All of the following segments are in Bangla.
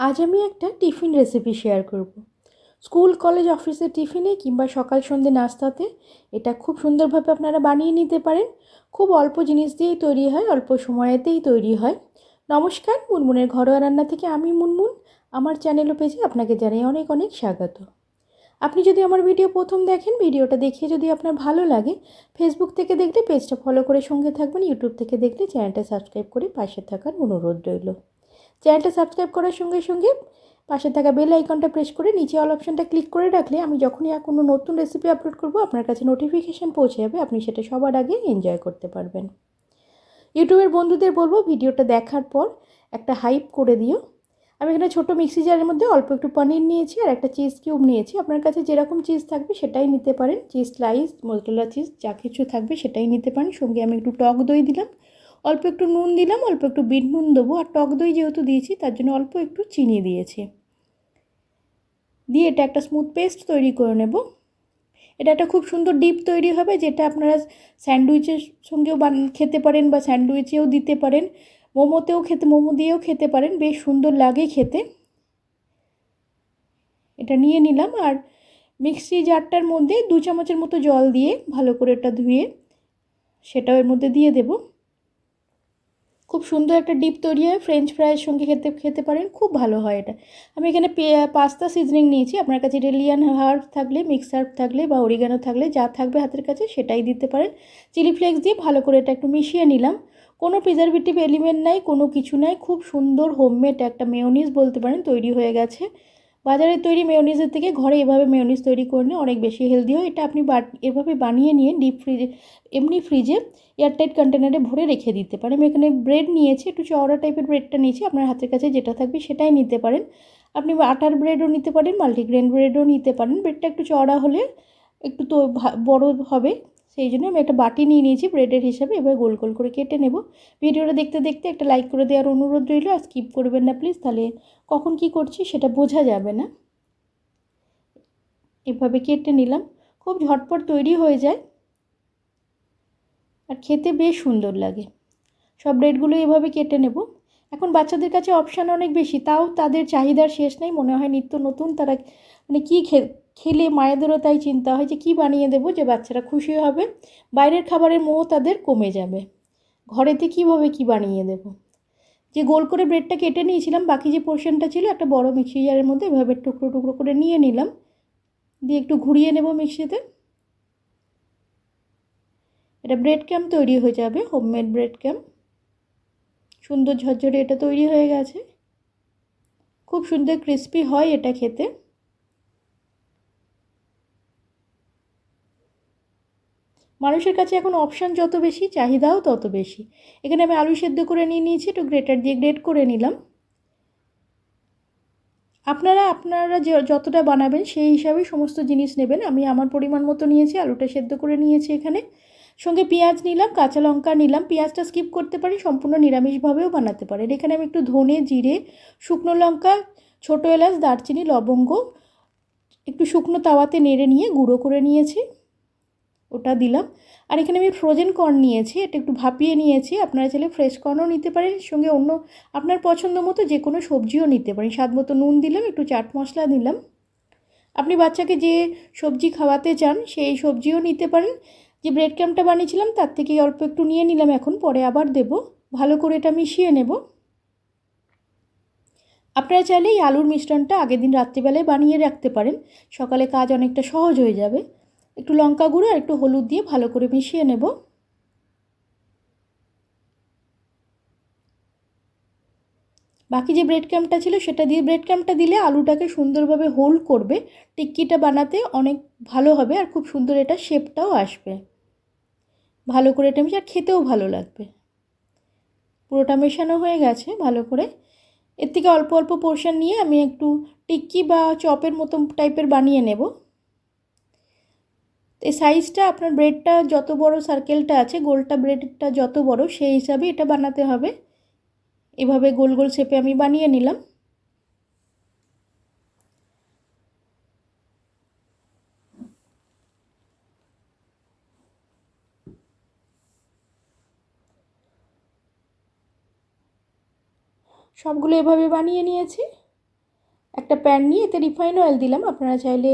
আজ আমি একটা টিফিন রেসিপি শেয়ার করব। স্কুল, কলেজ অফিসের টিফিনে কিংবা সকাল সন্ধ্যে নাস্তাতে এটা খুব সুন্দরভাবে আপনারা বানিয়ে নিতে পারেন। খুব অল্প জিনিস দিয়েই তৈরি হয়, অল্প সময়েতেই তৈরি হয়। নমস্কার, মুনমুনের ঘরোয়া রান্না থেকে আমি মুনমুন। আমার চ্যানেল ও পেজে আপনাকে জানাই অনেক অনেক স্বাগত। আপনি যদি আমার ভিডিও প্রথম দেখেন ভিডিওটা দেখে যদি আপনার ভালো লাগে ফেসবুক থেকে দেখলে পেজটা ফলো করে সঙ্গে থাকবেন ইউটিউব থেকে দেখলে চ্যানেলটা সাবস্ক্রাইব করে পাশে থাকার অনুরোধ রইল। চ্যানেলটা সাবস্ক্রাইব করার সঙ্গে সঙ্গে পাশে থাকা বেল আইকনটা প্রেস করে নিচে অল অপশানটা ক্লিক করে রাখলে আমি যখনই আর কোনো নতুন রেসিপি আপলোড করব, আপনার কাছে নোটিফিকেশান পৌঁছে যাবে, আপনি সেটা সবার আগে এনজয় করতে পারবেন। ইউটিউবের বন্ধুদের বলব, ভিডিওটা দেখার পর একটা হাইপ করে দিও। আমি এখানে ছোটো মিক্সি জারের মধ্যে অল্প একটু পনির নিয়েছি আর একটা চিজ কিউব নিয়েছি। আপনার কাছে যেরকম চিজ থাকবে সেটাই নিতে পারেন। চিজ স্লাইস মোজরেলা চিজ যা কিছু থাকবে সেটাই নিতে পারেন। সঙ্গে আমি একটু টক দই দিলাম। অল্প একটু নুন দিলাম, অল্প একটু বিট নুন দেবো আর টক দই যেহেতু দিয়েছি তার জন্য অল্প একটু চিনি দিয়েছি। দিয়ে এটা একটা স্মুথ পেস্ট তৈরি করে নেব। এটা একটা খুব সুন্দর ডিপ তৈরি হবে যেটা আপনারা স্যান্ডউইচের সঙ্গেও বান, খেতে পারেন বা স্যান্ডউইচেও দিতে পারেন। মোমোতেও খেতে, মোমো দিয়েও খেতে পারেন, বেশ সুন্দর লাগে খেতে। এটা নিয়ে নিলাম আর মিক্সি জারটার মধ্যে দু চামচের মতো জল দিয়ে ভালো করে এটা ধুয়ে সেটাও এর মধ্যে দিয়ে দেবো। খুব সুন্দর একটা ডিপ তৈরি হয় ফ্রেঞ্চ ফ্রাইয়ের সঙ্গে খেতে খেতে পারেন, খুব ভালো হয় এটা। আমি এখানে পাস্তা সিজনিং নিয়েছি, আপনার কাছে রেলিয়ান হার্ব থাকলে মিক্স হার্ব থাকলে বা অরিগানো থাকলে যা থাকবে হাতের কাছে সেটাই দিতে পারেন। চিলি ফ্লেক্স দিয়ে ভালো করে এটা একটু মিশিয়ে নিলাম। কোনো প্রিজারভেটিভ এলিমেন্ট নাই, কোনো কিছু নাই, খুব সুন্দর হোমমেড একটা মেয়নিজ বলতে পারেন, তৈরি হয়ে গেছে। বাজারে তৈরি মেয়নিজের থেকে ঘরে এভাবে মেয়নিজ তৈরি করলে অনেক বেশি হেলদি হয়। এটা আপনি এভাবে বানিয়ে নিয়ে ডিপ ফ্রিজে এমনি ফ্রিজে এয়ারটাইট কন্টেনারে ভরে রেখে দিতে পারেন। আমি এখানে ব্রেড নিয়েছি, একটু চওড়া টাইপের ব্রেডটা নিয়েছি। আপনার হাতের কাছে যেটা থাকবে সেটাই নিতে পারেন। আপনি আটার ব্রেডও নিতে পারেন মাল্টিগ্রেন ব্রেডও নিতে পারেন। ব্রেডটা একটু চওড়া হলে একটু তো বড় হবে। সেই জন্য আমি একটা বাটি নিয়ে নিয়েছি ব্রেডের হিসাবে, এবার গোল গোল করে কেটে নেব। ভিডিওটা দেখতে দেখতে একটা লাইক করে দেওয়ার অনুরোধ রইল, আর স্কিপ করবেন না প্লিজ, তাহলে কখন কি করছি সেটা বোঝা যাবে না। এভাবে কেটে নিলাম, খুব ঝটপট তৈরি হয়ে যায়। আর খেতে বেশ সুন্দর লাগে। সব ব্রেডগুলো এভাবে কেটে নেব। এখন বাচ্চাদের কাছে অপশান অনেক বেশি, তাও তাদের চাহিদার শেষ নেই, মনে হয় নিত্য নতুন তারা মানে কী খেলে মায়েদেরও তাই চিন্তা হয় যে কী বানিয়ে দেবো যে বাচ্চারা খুশি হবে, বাইরের খাবারের মোহ তাদের কমে যাবে। ঘরেতে কীভাবে কি বানিয়ে দেব? যে গোল করে ব্রেডটা কেটে নিয়েছিলাম, বাকি যে পোর্শনটা ছিল একটা বড় মিক্সি জারের মধ্যে এভাবে টুকরো টুকরো করে নিয়ে নিলাম। দিয়ে একটু ঘুরিয়ে নেব মিক্সিতে। এটা ব্রেড ক্যাম্প তৈরি হয়ে যাবে হোমমেড ব্রেড ক্যাম্প সুন্দর ঝরঝরে এটা তৈরি হয়ে গেছে। খুব সুন্দর ক্রিস্পি হয় এটা খেতে। মানুষের কাছে এখন অপশান যত বেশি, চাহিদাও তত বেশি। এখানে আমি আলু সেদ্ধ করে নিয়ে নিয়েছি, একটু গ্রেটার দিয়ে গ্রেট করে নিলাম। আপনারা আপনারা যতটা বানাবেন সেই হিসাবে সমস্ত জিনিস নেবেন। আমি আমার পরিমাণ মতো নিয়েছি, আলুটা সেদ্ধ করে নিয়েছি এখানে। সঙ্গে পেঁয়াজ নিলাম, কাঁচা লঙ্কা নিলাম। পেঁয়াজটা স্কিপ করতে পারি সম্পূর্ণ নিরামিষভাবেও বানাতে পারেন। এখানে আমি একটু ধনে, জিরে, শুকনো লঙ্কা, ছোটো এলাচ, দারচিনি, লবঙ্গ, একটু শুকনো তাওয়াতে নেড়ে নিয়ে গুঁড়ো করে নিয়েছি। ওটা দিলাম। আর এখানে আমি ফ্রোজেন কর্ন নিয়েছি, এটা একটু ভাপিয়ে নিয়েছি। আপনারা চাইলে ফ্রেশ কর্নও নিতে পারেন সঙ্গে অন্য আপনার পছন্দ মতো যে কোনো সবজিও নিতে পারেন। স্বাদ মতো নুন দিলাম, একটু চাট মশলা দিলাম। আপনি বাচ্চাকে যে সবজি খাওয়াতে চান, সেই সবজিও নিতে পারেন। যে ব্রেড ক্যাম্পটা বানিয়েছিলাম, তার থেকে অল্প একটু নিয়ে নিলাম এখন, পরে আবার দেব। ভালো করে এটা মিশিয়ে নেব। আপনারা চাইলে এই আলুর মিশ্রণটা আগের দিন রাত্রিবেলায় বানিয়ে রাখতে পারেন। সকালে কাজ অনেকটা সহজ হয়ে যাবে। একটু লঙ্কা গুঁড়ো আর একটু হলুদ দিয়ে ভালো করে মিশিয়ে নেব। বাকি যে ব্রেড ক্যাম্পটা ছিল সেটা দিয়ে ব্রেড ক্যাম্পটা দিলে আলুটাকে সুন্দরভাবে হোল্ড করবে, টিক্কিটা বানাতে অনেক ভালো হবে আর খুব সুন্দর এটা শেপটাও আসবে। ভালো করে এটা মিশে আর খেতেও ভালো লাগবে। পুরোটা মেশানো হয়ে গেছে ভালো করে। এর থেকে অল্প অল্প পোর্শন নিয়ে আমি একটু টিক্কি বা চপের মতো টাইপের বানিয়ে নেব। এই সাইজটা আপনার ব্রেডটা যত বড় সার্কেলটা আছে, গোলটা ব্রেডটা যত বড়, সেই হিসাবে এটা বানাতে হবে। এভাবে গোল গোল শেপে আমি বানিয়ে নিলাম। সবগুলো এভাবে বানিয়ে নিয়েছি। একটা প্যান নিয়ে এতে রিফাইন অয়েল দিলাম। আপনারা চাইলে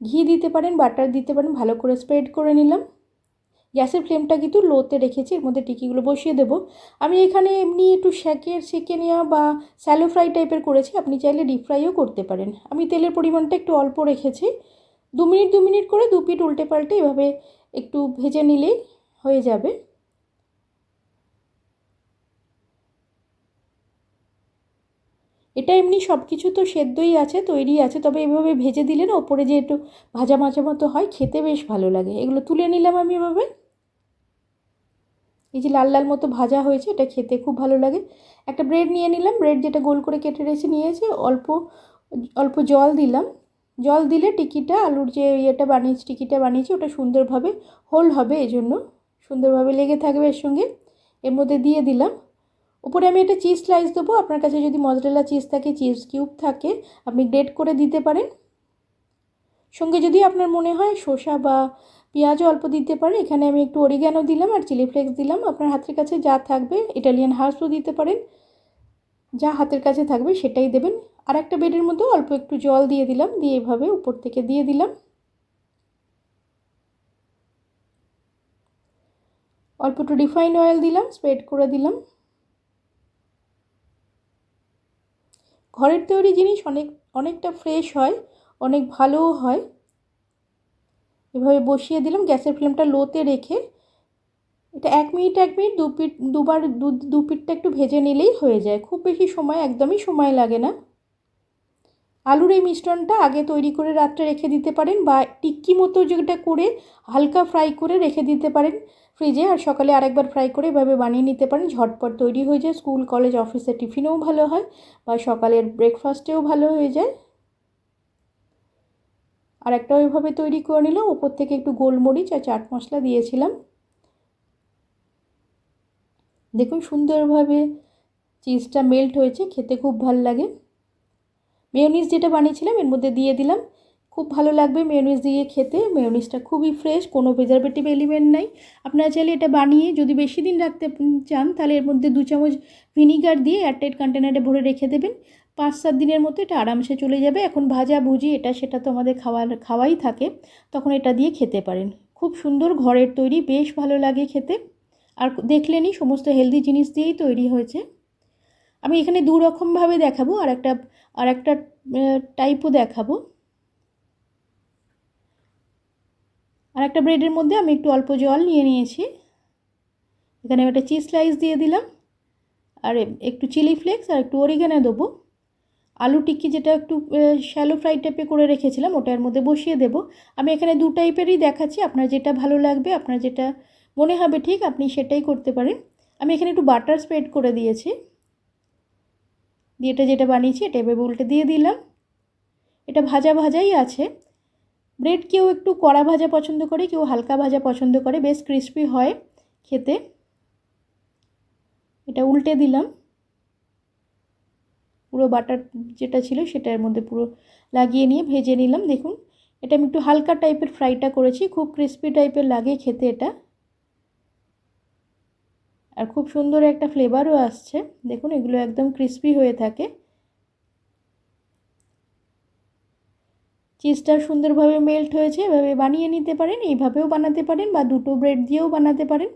ঘি দিতে পারেন বাটার দিতে পারেন, ভালো করে স্প্রেড করে নিলাম। গ্যাসের ফ্লেমটা কিন্তু লোতে রেখেছি, এর মধ্যে টিকিগুলো বসিয়ে দেবো। আমি এখানে এমনি একটু সেকে নেওয়া বা স্যালো ফ্রাই টাইপের করেছি, আপনি চাইলে ডিপ ফ্রাইও করতে পারেন। আমি তেলের পরিমাণটা একটু অল্প রেখেছি। দু মিনিট দু মিনিট করে দু পিঠ উল্টে পাল্টে এভাবে একটু ভেজে নিলেই হয়ে যাবে। এটা এমনি সব কিছু তো সেদ্ধই আছে, তৈরি আছে, তবে এভাবে ভেজে দিলে না ওপরে যে একটু ভাজা মাঝা মতো হয়, খেতে বেশ ভালো লাগে। এগুলো তুলে নিলাম আমি এভাবে। এই যে লাল লাল মতো ভাজা হয়েছে, এটা খেতে খুব ভালো লাগে। একটা ব্রেড নিয়ে নিলাম, ব্রেড যেটা গোল করে কেটে রেখে নিয়েছি, অল্প অল্প জল দিলাম। জল দিলে টিকিটা, আলুর যে ইয়েটা বানিয়েছি, টিকিটা বানিয়েছি, ওটা সুন্দরভাবে হোল্ড হবে এই জন্য সুন্দরভাবে লেগে থাকবে এর সঙ্গে। এর মধ্যে দিয়ে দিলাম। উপরে আমি একটা চিজ স্লাইস দেবো। আপনার কাছে যদি মজরেলা চিজ থাকে চিজ কিউব থাকে, আপনি গ্রেট করে দিতে পারেন। সঙ্গে যদি আপনার মনে হয় শসা বা পেঁয়াজও অল্প দিতে পারেন এখানে আমি একটু অরিগ্যানো দিলাম আর চিলি ফ্লেক্স দিলাম। আপনার হাতের কাছে যা থাকবে ইটালিয়ান হার্সও দিতে পারেন। যা হাতের কাছে থাকবে সেটাই দেবেন। আর একটা বেডের মধ্যে অল্প একটু জল দিয়ে দিলাম, দিয়ে এভাবে উপর থেকে দিয়ে দিলাম। অল্প একটু রিফাইন অয়েল দিলাম স্প্রেড করে দিলাম। ঘরের তৈরি জিনিস অনেক, অনেকটা ফ্রেশ হয়, অনেক ভালোও হয়। এভাবে বসিয়ে দিলাম, গ্যাসের ফ্লেমটা লোতে রেখে। এটা এক মিনিট এক মিনিট, দু পিট, দুবার, দু পিঠটা একটু ভেজে নিলেই হয়ে যায়। খুব বেশি সময়, একদমই সময় লাগে না। আলুর এই মিশ্রণটা আগে তৈরি করে রাত্রে রেখে দিতে পারেন বা টিক্কি মতো যেটা করে হালকা ফ্রাই করে রেখে দিতে পারেন। ফ্রিজে আর সকালে আরেকবার ফ্রাই করে এভাবে বানিয়ে নিতে পারেন। ঝটপট তৈরি হয়ে যায়। স্কুল, কলেজ, অফিসে টিফিনেও ভালো হয় বা সকালের ব্রেকফাস্টেও ভালো হয়ে যায়। আর একটা ওইভাবে তৈরি করে নিলাম। ওপর থেকে একটু গোলমরিচ আর চাট মশলা দিয়েছিলাম। দেখুন সুন্দরভাবে চিজটা মেল্ট হয়েছে। খেতে খুব ভালো লাগে। মেয়নিস যেটা বানিয়েছিলাম, এর মধ্যে দিয়ে দিলাম। খুব ভালো লাগবে মেয়নিস দিয়ে খেতে। মেয়নিসটা খুবই ফ্রেশ কোনো প্রিজারভেটিভ এলিমেন্ট নাই। আপনারা চাইলে এটা বানিয়ে যদি বেশি দিন রাখতে চান, তাহলে এর মধ্যে দু চামচ ভিনিগার দিয়ে এয়ারটাইট কন্টেনারে ভরে রেখে দেবেন। পাঁচ সাত দিনের মধ্যে এটা আরামসে চলে যাবে। এখন ভাজা ভুজি, এটা সেটা তো আমাদের খাওয়ার, খাওয়াই থাকে। তখন এটা দিয়ে খেতে পারেন। খুব সুন্দর ঘরের তৈরি, বেশ ভালো লাগে খেতে। আর দেখলেনই সমস্ত হেলদি জিনিস দিয়েই তৈরি হয়েছে। আমি এখানে দু রকমভাবে দেখাবো আর একটা আর একটা টাইপও দেখাবো। আর একটা ব্রেডের মধ্যে আমি একটু অল্প জল নিয়ে নিয়েছি। এখানে আমি একটা চিজ স্লাইস দিয়ে দিলাম। আর একটু চিলি ফ্লেক্স আর একটু অরিগানা দেবো। আলু টিক্কি যেটা একটু শ্যালো ফ্রাই টাইপে করে রেখেছিলাম, ওটার মধ্যে বসিয়ে দেব। আমি এখানে দু টাইপেরই দেখাচ্ছি, আপনার যেটা ভালো লাগবে, আপনার যেটা মনে হবে ঠিক, আপনি সেটাই করতে পারেন। আমি এখানে একটু বাটার স্প্রেড করে দিয়েছি। দিয়ে এটা যেটা বানিয়েছি, এটা এভাবে উল্টে দিয়ে দিলাম। এটা ভাজা ভাজাই আছে। ব্রেড কেউ একটু কড়া ভাজা পছন্দ করে, কেউ হালকা ভাজা পছন্দ করে, বেশ ক্রিস্পি হয় খেতে। এটা উল্টে দিলাম। পুরো বাটার যেটা ছিল সেটার মধ্যে পুরো লাগিয়ে নিয়ে ভেজে নিলাম। দেখুন, এটা আমি একটু হালকা টাইপের ফ্রাইটা করেছি, খুব ক্রিস্পি টাইপের লাগে খেতে এটা। আর খুব সুন্দর একটা ফ্লেভারও আসছে। দেখুন, এগুলো একদম ক্রিস্পি হয়ে থাকে। চিজটা সুন্দরভাবে মেল্ট হয়েছে, এভাবে বানিয়ে নিতে পারেন, এইভাবেও বানাতে পারেন বা দুটো ব্রেড দিয়েও বানাতে পারেন।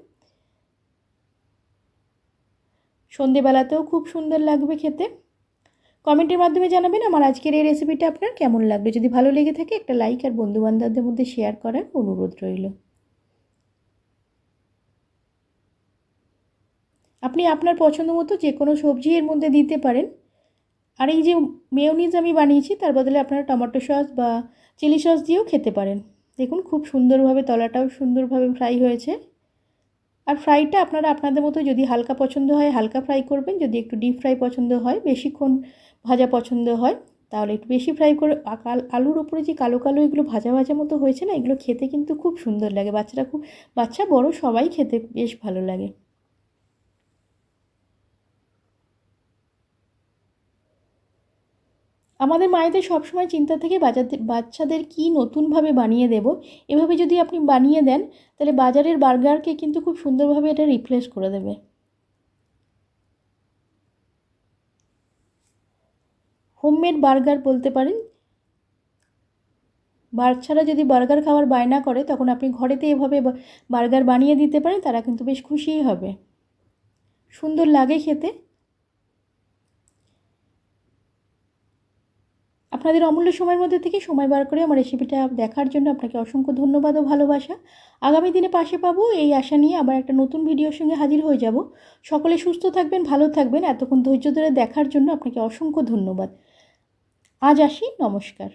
সন্ধেবেলাতেও খুব সুন্দর লাগবে খেতে। কমেন্টের মাধ্যমে জানাবেন আমার আজকের এই রেসিপিটা আপনার কেমন লাগবে যদি ভালো লেগে থাকে একটা লাইক আর বন্ধুবান্ধবদের মধ্যে শেয়ার করার অনুরোধ রইল। আপনি আপনার পছন্দ মতো যে কোনো সবজি এর মধ্যে দিতে পারেন। আর এই যে মেয়নিজ আমি বানিয়েছি, তার বদলে আপনারা টমেটো সস বা চিলি সস দিয়েও খেতে পারেন। দেখুন, খুব সুন্দরভাবে তলাটাও সুন্দরভাবে ফ্রাই হয়েছে। আর ফ্রাইটা আপনারা আপনাদের মতো যদি হালকা পছন্দ হয়, হালকা ফ্রাই করবেন। যদি একটু ডিপ ফ্রাই পছন্দ হয়, বেশিক্ষণ ভাজা পছন্দ হয়, তাহলে একটু বেশি ফ্রাই করে আলুর ওপরে যে কালো কালো এগুলো ভাজা ভাজা মতো হয়েছে না, এগুলো খেতে কিন্তু খুব সুন্দর লাগে। বাচ্চারা খুব, বাচ্চা বড় সবাই খেতে বেশ ভালো লাগে। আমাদের মায়েদের সবসময় চিন্তা থেকে বাজার বাচ্চাদের কী নতুনভাবে বানিয়ে দেব। এভাবে যদি আপনি বানিয়ে দেন, তাহলে বাজারের বার্গারকে কিন্তু খুব সুন্দরভাবে এটা রিপ্লেস করে দেবে। হোমমেড বার্গার বলতে পারেন। বাচ্চারা যদি বার্গার খাওয়ার বায়না করে, তখন আপনি ঘরেতে এভাবে বার্গার বানিয়ে দিতে পারেন, তারা কিন্তু বেশ খুশিই হবে। সুন্দর লাগে খেতে। আপনাদের অমূল্য সময়ের মধ্যে থেকে সময় বার করে আমার রেসিপিটা দেখার জন্য আপনাকে অসংখ্য ধন্যবাদ ও ভালোবাসা। আগামী দিনে পাশে পাবো, এই আশা নিয়ে আবার একটা নতুন ভিডিওর সঙ্গে হাজির হয়ে যাব। সকলে সুস্থ থাকবেন, ভালো থাকবেন। এতক্ষণ ধৈর্য ধরে দেখার জন্য আপনাকে অসংখ্য ধন্যবাদ। আজ আসি, নমস্কার।